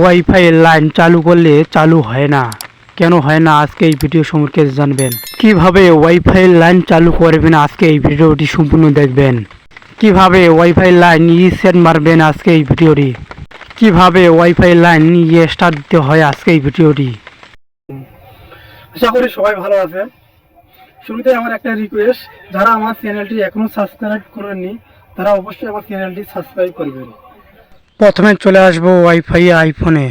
Wifi line চালু করলে চালু হয় না। কেন হয় না? আজকে এই ভিডিও সম্পর্কে জানবেন। কীভাবে ওয়াইফাই লাইন চালু করবেন? আজকে এই ভিডিওটি সম্পূর্ণ দেখবেন। কীভাবে ওয়াইফাই লাইন রিসেট মারবেন? আজকে এই ভিডিওটি কীভাবে ওয়াইফাই লাইন ইয়ে স্টার্ট দিতে হয়? আজকে এই ভিডিওটি আশা করি সবাই ভালো আছেন। শুরুতে আমার একটা রিকোয়েস্ট যারা আমার চ্যানেলটি এখনও সাবস্ক্রাইব করেননি, তারা অবশ্যই আমার চ্যানেলটি সাবস্ক্রাইব করবেন। প্রথমে চলে আসব ওয়াইফাই আইফোনে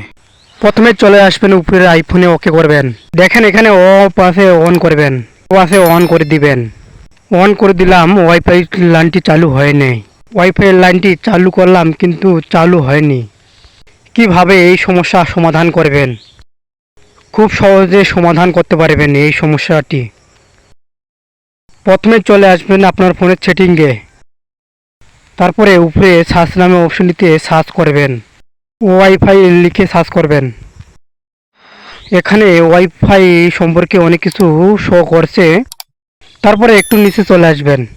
প্রথমে চলে আসবেন উপরের আইফোনে ওকে করবেন। দেখেন এখানে ও পাশে অন করবেন। ও পাশে অন করে দিবেন। অন করে দিলাম ওয়াইফাই লাইনটি চালু হয়নি ওয়াইফাই লাইনটি চালু করলাম, কিন্তু চালু হয়নি। কীভাবে এই সমস্যা সমাধান করবেন? খুব সহজে সমাধান করতে পারবেন এই সমস্যাটি। প্রথমে চলে আসবেন আপনার ফোনের সেটিংয়ে। তারপরে উপরে সার্চ নামে অপশন অপশনটিতে সার্চ করবেন। ওয়াইফাই লিখে সার্চ করবেন। এখানে ওয়াইফাই সম্পর্কে অনেক কিছু শো করছে। তারপরে একটু নিচে চলে আসবেন।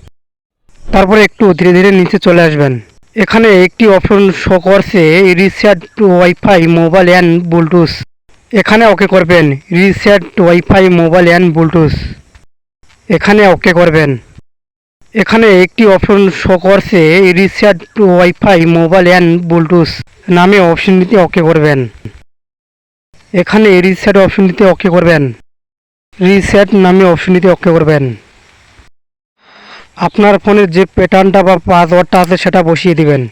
তারপরে একটু ধীরে ধীরে নিচে চলে আসবেন। এখানে একটি অপশন শো করছে reset wifi mobile and Bluetooth এখানে ওকে করবেন reset wifi mobile and Bluetooth এখানে ওকে করবেন। এখানে একটি অপশন শো করছে reset wifi mobile and Bluetooth নামে অপশনটিতে ওকে করবেন। এখানে রিসেট অপশনটিতে ওকে করবেন। রিসেট নামে অপশন অপশনটিতে ওকে করবেন। আপনার ফোনের যে প্যাটার্নটা বা পাসওয়ার্ডটা আছে, সেটা বসিয়ে দিবেন।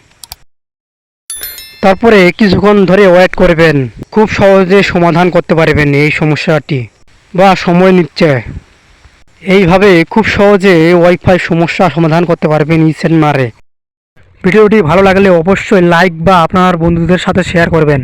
তারপরে কিছুক্ষণ ধরে ওয়েট করবেন। খুব সহজে সমাধান করতে পারবেন এই সমস্যাটি বা সময় নিচ্ছে। এইভাবে খুব সহজে ওয়াইফাই সমস্যা সমাধান করতে পারবেন ইসেন মারে ভিডিওটি ভালো লাগলে অবশ্যই লাইক বা আপনার বন্ধুদের সাথে শেয়ার করবেন।